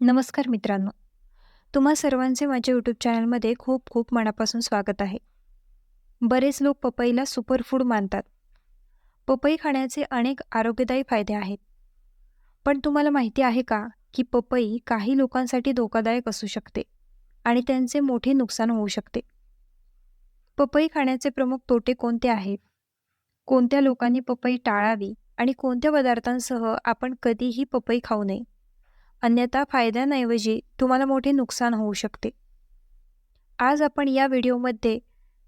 नमस्कार मित्रांनो. तुम्हा सर्वांचे माझ्या यूट्यूब चॅनलमध्ये खूप खूप मनापासून स्वागत आहे. बरेच लोक पपईला सुपरफूड मानतात. पपई खाण्याचे अनेक आरोग्यदायी फायदे आहेत. पण तुम्हाला माहिती आहे का की पपई काही लोकांसाठी धोकादायक असू शकते आणि त्यांचे मोठे नुकसान होऊ शकते. पपई खाण्याचे प्रमुख तोटे कोणते आहेत? कोणत्या लोकांनी पपई टाळावी आणि कोणत्या पदार्थांसह आपण कधीही पपई खाऊ नये? अन्यथा फायद्यांऐवजी तुम्हाला मोठे नुकसान होऊ शकते. आज आपण या व्हिडिओमध्ये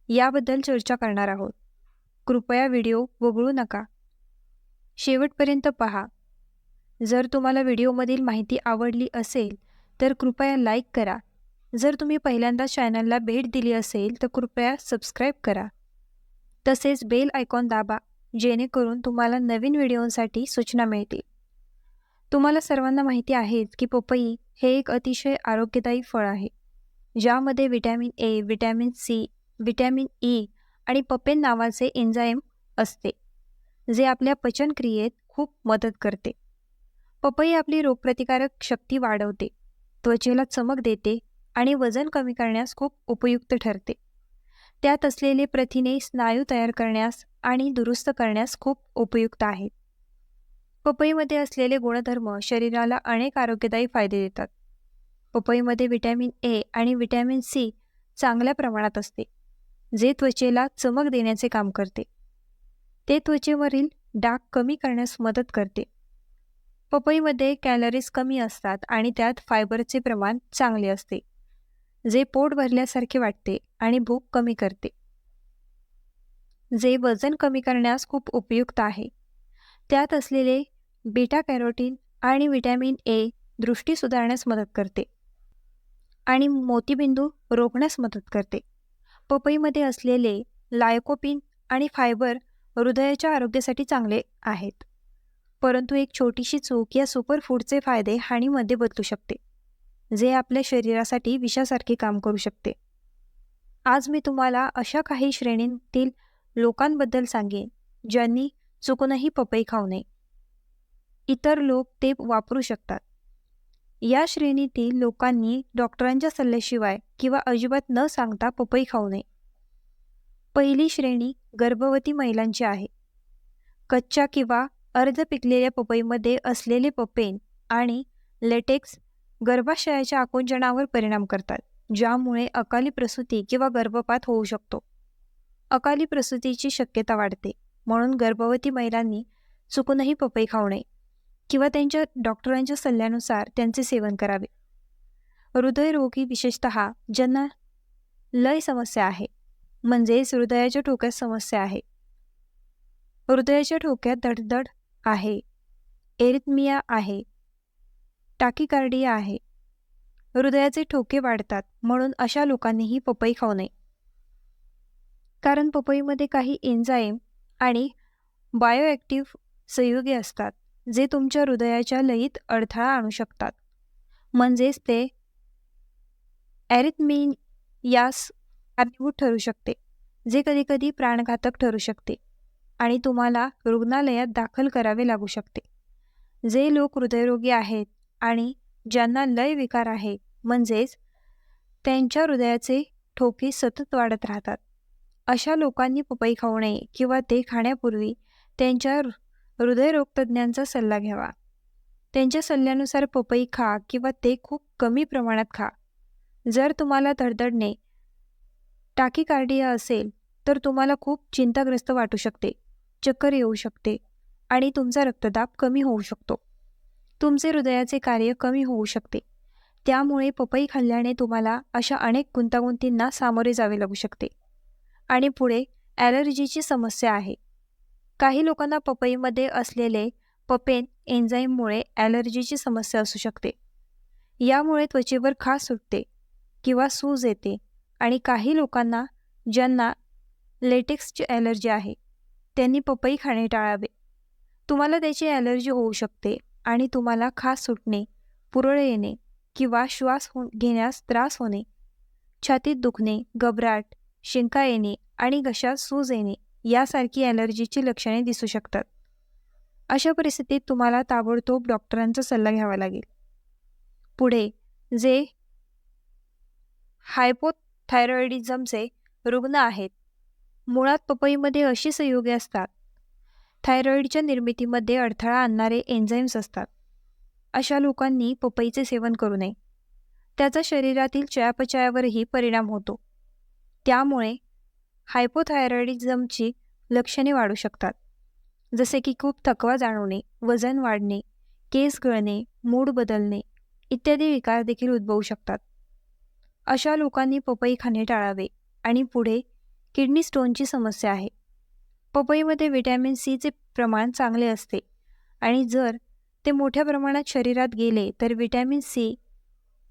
याबद्दल चर्चा करणार आहोत. कृपया व्हिडिओ वगळू नका. शेवटपर्यंत पहा. जर तुम्हाला व्हिडिओमधील माहिती आवडली असेल तर कृपया लाईक करा. जर तुम्ही पहिल्यांदा चॅनलला भेट दिली असेल तर कृपया सबस्क्राईब करा. तसेच बेल आयकॉन दाबा जेणेकरून तुम्हाला नवीन व्हिडिओसाठी सूचना मिळतील. तुम्हाला सर्वांना माहिती आहेच की पपई हे एक अतिशय आरोग्यदायी फळ आहे. ज्यामध्ये vitamin A vitamin C vitamin E आणि पपेन नावाचे एन्झाईम असते जे आपल्या पचनक्रियेत खूप मदत करते. पपई आपली रोगप्रतिकारक शक्ती वाढवते त्वचेला चमक देते आणि वजन कमी करण्यास खूप उपयुक्त ठरते. त्यात असलेले प्रथिने स्नायू तयार करण्यास आणि दुरुस्त करण्यास खूप उपयुक्त आहेत. पपईमध्ये असलेले गुणधर्म शरीराला अनेक आरोग्यदायी फायदे देतात. पपईमध्ये व्हिटॅमिन ए आणि व्हिटॅमिन सी चांगल्या प्रमाणात असते जे त्वचेला चमक देण्याचे काम करते. ते त्वचेवरील डाग कमी करण्यास मदत करते. पपईमध्ये कॅलरीज कमी असतात आणि त्यात फायबरचे प्रमाण चांगले असते जे पोट भरल्यासारखे वाटते आणि भूक कमी करते. जे वजन कमी करण्यास खूप उपयुक्त आहे. त्यात असलेले बीटा कॅरोटीन आणि विटॅमिन ए दृष्टी सुधारण्यास मदत करते आणि मोतीबिंदू रोखण्यास मदत करते. पपईमध्ये असलेले लायकोपिन आणि फायबर हृदयाच्या आरोग्यासाठी चांगले आहेत. परंतु एक छोटीशी चूक या सुपरफूडचे फायदे हानीमध्ये बदलू शकते जे आपल्या शरीरासाठी विषासारखे काम करू शकते. आज मी तुम्हाला अशा काही श्रेणींतील लोकांबद्दल सांगेन ज्यांनी चुकूनही पपई खाऊ नये. इतर लोक ते वापरू शकतात. या श्रेणीतील लोकांनी डॉक्टरांच्या सल्ल्याशिवाय किंवा अजिबात न सांगता पपई खाऊ नये. पहिली श्रेणी गर्भवती महिलांची आहे. कच्च्या किंवा अर्ध पिकलेल्या पपईमध्ये असलेले पपेन आणि लेटेक्स गर्भाशयाच्या आकुंचनावर परिणाम करतात ज्यामुळे अकाली प्रसूती किंवा गर्भपात होऊ शकतो. अकाली प्रसूतीची शक्यता वाढते. म्हणून गर्भवती महिलांनी चुकूनही पपई खाऊ नये किंवा त्यांच्या डॉक्टरांच्या सल्ल्यानुसार त्यांचे सेवन करावे. हृदयरोगी विशेषत ज्यांना लय समस्या आहे म्हणजेच हृदयाच्या ठोक्यात समस्या आहे. हृदयाच्या ठोक्यात धडधड आहे एरिथमिया आहे टाकीकार्डिया आहे. हृदयाचे ठोके वाढतात म्हणून अशा लोकांनीही पपई खाऊ नये. कारण पपईमध्ये काही एन्झाईम आणि बायोॲक्टिव्ह संयुगे असतात जे तुमच्या हृदयाच्या लयीत अडथळा आणू शकतात. म्हणजेच ते यास कारणीभूत ठरू शकते जे कधीकधी प्राणघातक ठरू शकते आणि तुम्हाला रुग्णालयात दाखल करावे लागू शकते. जे लोक हृदयरोगी आहेत आणि ज्यांना लय विकार आहे म्हणजेच त्यांच्या हृदयाचे ठोके सतत वाढत राहतात. अशा लोकांनी पपई खाऊ नये किंवा ते खाण्यापूर्वी त्यांच्या हृदयरोगतज्ञांचा सल्ला घ्यावा. त्यांच्या सल्ल्यानुसार पपई खा किंवा ते खूप कमी प्रमाणात खा. जर तुम्हाला धडधडणे टाकीकार्डिया असेल तर तुम्हाला खूप चिंताग्रस्त वाटू शकते चक्कर येऊ शकते आणि तुमचा रक्तदाब कमी होऊ शकतो. तुमचे हृदयाचे कार्य कमी होऊ शकते. त्यामुळे पपई खाल्ल्याने तुम्हाला अशा अनेक गुंतागुंतींना सामोरे जावे लागू शकते. आणि पुढे ॲलर्जीची समस्या आहे. काही लोकांना पपईमध्ये असलेले पपेन एन्झाईममुळे ॲलर्जीची समस्या असू शकते. यामुळे त्वचेवर खास सुटते किंवा सूज येते आणि काही लोकांना ज्यांना लेटेक्सची ॲलर्जी आहे त्यांनी पपई खाणे टाळावे. तुम्हाला त्याची ॲलर्जी होऊ शकते आणि तुम्हाला खास सुटणे पुरळ येणे किंवा श्वास हो घेण्यास त्रास होणे छातीत दुखणे घबराट शिंका येणे आणि घशात सूज येणे यासारखी ॲलर्जीची लक्षणे दिसू शकतात. अशा परिस्थितीत तुम्हाला ताबडतोब डॉक्टरांचा सल्ला घ्यावा लागेल. पुढे जे हायपोथायरॉइडिझमचे रुग्ण आहेत मुळात पपईमध्ये अशी संयोगे असतात. थायरॉईडच्या निर्मितीमध्ये अडथळा आणणारे एन्झाईम्स असतात. अशा लोकांनी पपईचे सेवन करू नये. त्याचा शरीरातील चयापचयावरही परिणाम होतो. त्यामुळे हायपोथायरॉइडिझमची लक्षणे वाढू शकतात. जसे की खूप थकवा जाणवणे वजन वाढणे केस गळणे मूड बदलणे इत्यादी विकार देखील उद्भवू शकतात. अशा लोकांनी पपई खाणे टाळावे आणि पुढे किडनी स्टोनची समस्या आहे. पपईमध्ये व्हिटॅमिन सीचे प्रमाण चांगले असते आणि जर ते मोठ्या प्रमाणात शरीरात गेले तर व्हिटॅमिन सी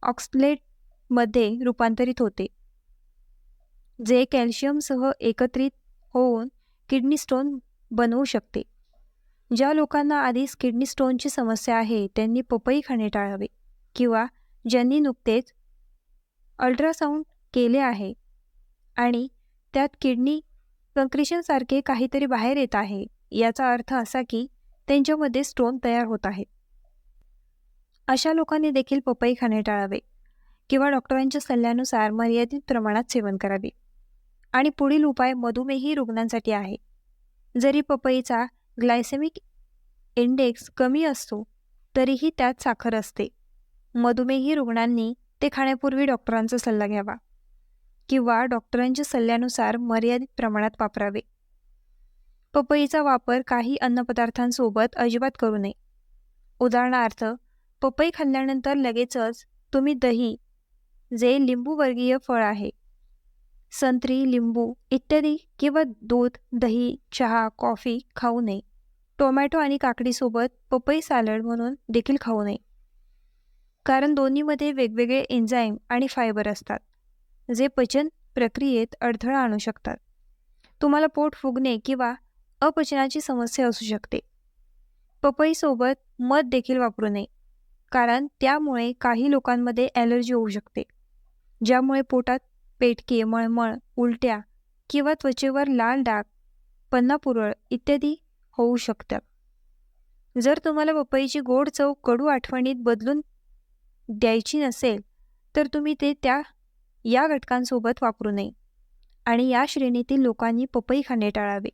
ऑक्सलेटमध्ये रूपांतरित होते. जे कॅल्शियमसह एकत्रित होऊन किडनी स्टोन बनवू शकते. ज्या लोकांना आधीच किडनी स्टोनची समस्या आहे त्यांनी पपई खाणे टाळावे किंवा ज्यांनी नुकतेच अल्ट्रासाऊंड केले आहे आणि त्यात किडनी कंक्रिशनसारखे काहीतरी बाहेर येत आहे याचा अर्थ असा की त्यांच्यामध्ये स्टोन तयार होत आहेत अशा लोकांनी देखील पपई खाणे टाळावे किंवा डॉक्टरांच्या सल्ल्यानुसार मर्यादित प्रमाणात सेवन करावे. आणि पुढील उपाय मधुमेही रुग्णांसाठी आहे. जरी पपईचा ग्लायसेमिक इंडेक्स कमी असतो तरीही त्यात साखर असते. मधुमेही रुग्णांनी ते खाण्यापूर्वी डॉक्टरांचा सल्ला घ्यावा किंवा डॉक्टरांच्या सल्ल्यानुसार मर्यादित प्रमाणात वापरावे. पपईचा वापर काही अन्नपदार्थांसोबत अजिबात करू नये. उदाहरणार्थ पपई खाल्ल्यानंतर लगेचच तुम्ही दही जे लिंबूवर्गीय फळ आहे संत्री लिंबू इत्यादी किंवा दूध दही चहा कॉफी खाऊ नये. टोमॅटो आणि काकडीसोबत पपई सॅलड म्हणून देखील खाऊ नये. कारण दोन्हीमध्ये वेगवेगळे एन्झाईम आणि फायबर असतात जे पचन प्रक्रियेत अडथळा आणू शकतात. तुम्हाला पोट फुगणे किंवा अपचनाची समस्या असू शकते. पपईसोबत मध देखील वापरू नये कारण त्यामुळे काही लोकांमध्ये ॲलर्जी होऊ शकते ज्यामुळे पोटात पेटके मळमळ उलट्या किंवा त्वचेवर लाल डाग पन्नापुरळ इत्यादी होऊ शकतात. जर तुम्हाला पपईची गोड चव कडू आठवणीत बदलून द्यायची नसेल तर तुम्ही ते त्या या घटकांसोबत वापरू नये आणि या श्रेणीतील लोकांनी पपई खाणे टाळावे.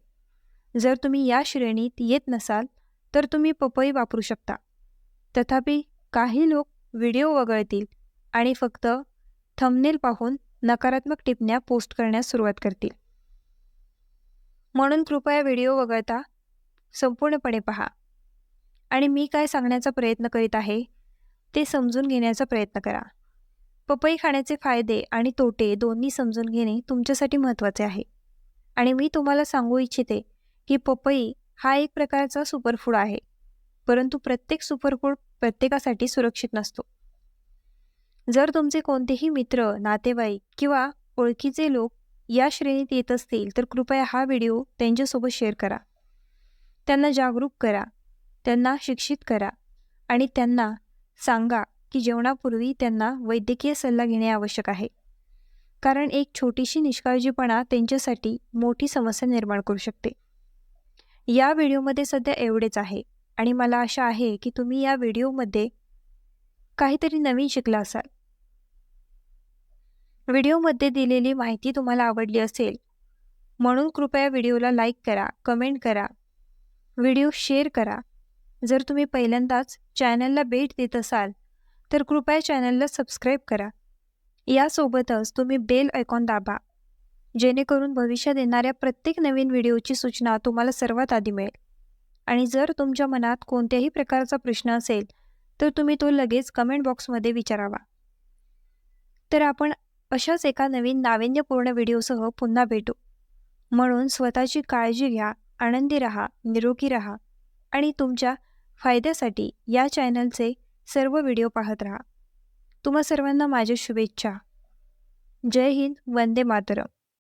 जर तुम्ही या श्रेणीत येत नसाल तर तुम्ही पपई वापरू शकता. तथापि काही लोक व्हिडिओ वगळतील आणि फक्त थंबनेल पाहून नकारात्मक टिप्पण्या पोस्ट करण्यास सुरुवात करतील. म्हणून कृपया व्हिडिओ वगळता संपूर्णपणे पहा. आणि मी काय सांगण्याचा प्रयत्न करीत आहे ते समजून घेण्याचा प्रयत्न करा. पपई खाण्याचे फायदे आणि तोटे दोन्ही समजून घेणे तुमच्यासाठी महत्त्वाचे आहे. आणि मी तुम्हाला सांगू इच्छिते की पपई हा एक प्रकारचा सुपरफूड आहे. परंतु प्रत्येक सुपरफूड प्रत्येकासाठी सुरक्षित नसतो. जर तुमचे कोणतेही मित्र नातेवाईक किंवा ओळखीचे लोक या श्रेणीत येत असतील तर कृपया हा व्हिडिओ त्यांच्यासोबत शेअर करा. त्यांना जागरूक करा त्यांना शिक्षित करा आणि त्यांना सांगा की जेवणापूर्वी त्यांना वैद्यकीय सल्ला घेणे आवश्यक आहे. कारण एक छोटीशी निष्काळजीपणा त्यांच्यासाठी मोठी समस्या निर्माण करू शकते. या व्हिडिओमध्ये सध्या एवढेच आहे आणि मला आशा आहे की तुम्ही या व्हिडिओमध्ये काहीतरी नवीन शिकला असाल. व्हिडिओमध्ये दिलेली माहिती तुम्हाला आवडली असेल म्हणून कृपया व्हिडिओला लाईक करा कमेंट करा व्हिडिओ शेअर करा. जर तुम्ही पहिल्यांदाच चॅनलला भेट देत असाल तर कृपया चॅनलला सबस्क्राईब करा. यासोबतच तुम्ही बेल आयकॉन दाबा जेणेकरून भविष्यात येणाऱ्या प्रत्येक नवीन व्हिडिओची सूचना तुम्हाला सर्वात आधी मिळेल. आणि जर तुमच्या मनात कोणत्याही प्रकारचा प्रश्न असेल तर तुम्ही तो लगेच कमेंट बॉक्समध्ये विचारावा. तर आपण अशाच एका नवीन नाविन्यपूर्ण व्हिडिओसह पुन्हा भेटू. म्हणून स्वतःची काळजी घ्या आनंदी रहा निरोगी राहा आणि तुमच्या फायद्यासाठी या चॅनलचे सर्व व्हिडिओ पाहत राहा. तुम्हा सर्वांना माझ्या शुभेच्छा. जय हिंद वंदे मातरम.